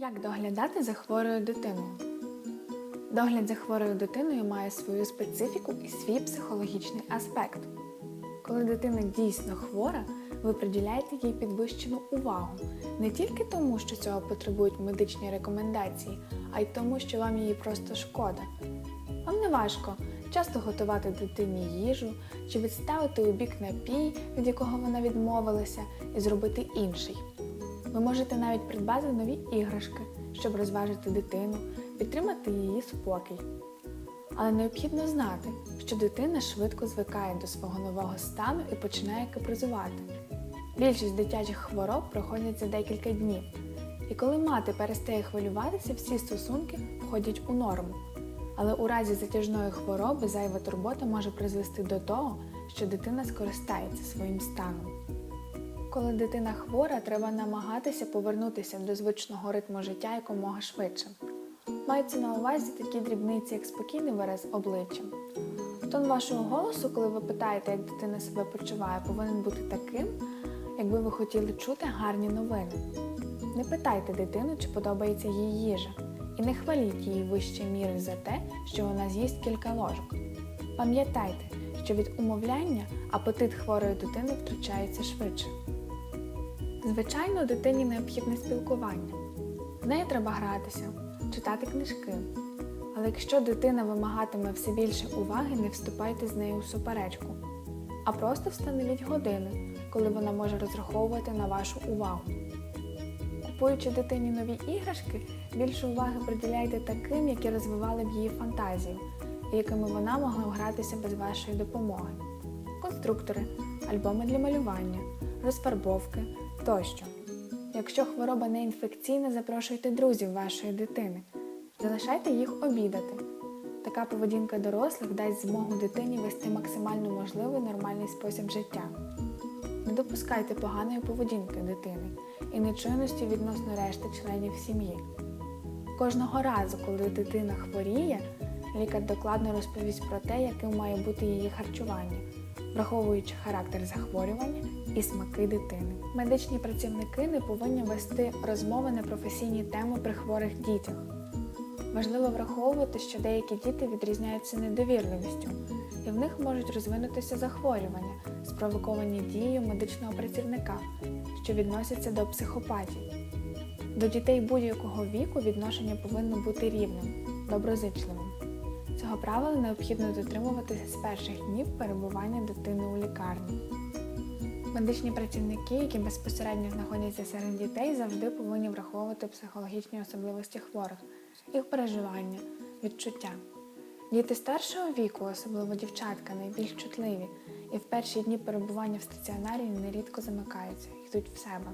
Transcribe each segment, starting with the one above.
Як доглядати за хворою дитиною? Догляд за хворою дитиною має свою специфіку і свій психологічний аспект. Коли дитина дійсно хвора, ви приділяєте їй підвищену увагу не тільки тому, що цього потребують медичні рекомендації, а й тому, що вам її просто шкода. Вам не важко часто готувати дитині їжу чи відставити у бік напій, від якого вона відмовилася, і зробити інший. Ви можете навіть придбати нові іграшки, щоб розважити дитину, підтримати її спокій. Але необхідно знати, що дитина швидко звикає до свого нового стану і починає капризувати. Більшість дитячих хвороб проходять за декілька днів. І коли мати перестає хвилюватися, всі стосунки входять у норму. Але у разі затяжної хвороби зайва турбота може призвести до того, що дитина скористається своїм станом. Коли дитина хвора, треба намагатися повернутися до звичного ритму життя якомога швидше. Мається на увазі такі дрібниці, як спокійний вираз обличчя. Тон вашого голосу, коли ви питаєте, як дитина себе почуває, повинен бути таким, якби ви хотіли чути гарні новини. Не питайте дитину, чи подобається їй їжа, і не хваліть її вище міри за те, що вона з'їсть кілька ложок. Пам'ятайте, що від умовляння апетит хворої дитини втрачається швидше. Звичайно, дитині необхідне спілкування. В неї треба гратися, читати книжки. Але якщо дитина вимагатиме все більше уваги, не вступайте з нею у суперечку, а просто встановіть години, коли вона може розраховувати на вашу увагу. Купуючи дитині нові іграшки, більше уваги приділяйте таким, які розвивали б її фантазію, і якими вона могла гратися без вашої допомоги. Конструктори, альбоми для малювання, розфарбовки тощо. Якщо хвороба не інфекційна, запрошуйте друзів вашої дитини. Залишайте їх обідати. Така поведінка дорослих дасть змогу дитині вести максимально можливий нормальний спосіб життя. Не допускайте поганої поведінки дитини і нечуйності відносно решти членів сім'ї. Кожного разу, коли дитина хворіє, лікар докладно розповість про те, яким має бути її харчування, враховуючи характер захворювання і смаки дитини. Медичні працівники не повинні вести розмови на професійні теми при хворих дітях. Важливо враховувати, що деякі діти відрізняються недовірливістю, і в них можуть розвинутися захворювання, спровоковані дією медичного працівника, що відносяться до психопатії. До дітей будь-якого віку відношення повинно бути рівним, доброзичливим. Цього правила необхідно дотримуватися з перших днів перебування дитини у лікарні. Медичні працівники, які безпосередньо знаходяться серед дітей, завжди повинні враховувати психологічні особливості хворих, їх переживання, відчуття. Діти старшого віку, особливо дівчатка, найбільш чутливі і в перші дні перебування в стаціонарі нерідко замикаються, йдуть в себе.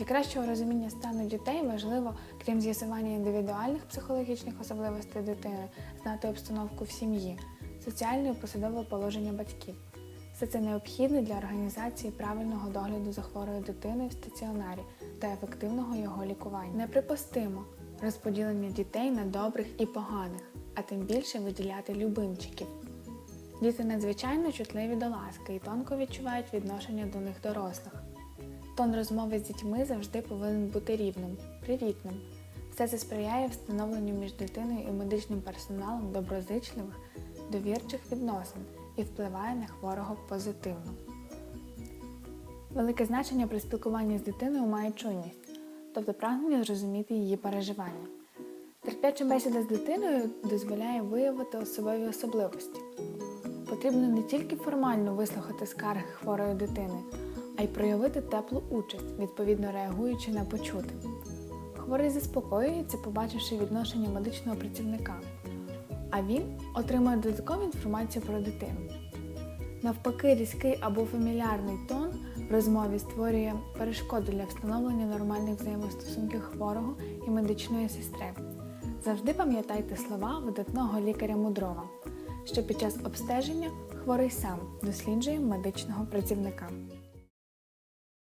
Для кращого розуміння стану дітей важливо, крім з'ясування індивідуальних психологічних особливостей дитини, знати обстановку в сім'ї, соціальне і посадове положення батьків. Все це необхідно для організації правильного догляду за хворою дитиною в стаціонарі та ефективного його лікування. Неприпустимо розподілення дітей на добрих і поганих, а тим більше виділяти любимчиків. Діти надзвичайно чутливі до ласки і тонко відчувають відношення до них дорослих. Тон розмови з дітьми завжди повинен бути рівним, привітним. Все це сприяє встановленню між дитиною і медичним персоналом доброзичливих, довірчих відносин і впливає на хворого позитивно. Велике значення при спілкуванні з дитиною має чуйність, тобто прагнення зрозуміти її переживання. Терпляча бесіда з дитиною дозволяє виявити особливі особливості. Потрібно не тільки формально вислухати скарги хворої дитини, а й проявити теплу участь, відповідно реагуючи на почути. Хворий заспокоюється, побачивши відношення медичного працівника, а він отримує додаткову інформацію про дитину. Навпаки, різкий або фамільярний тон в розмові створює перешкоду для встановлення нормальних взаємостосунків хворого і медичної сестри. Завжди пам'ятайте слова видатного лікаря Мудрова, що під час обстеження хворий сам досліджує медичного працівника.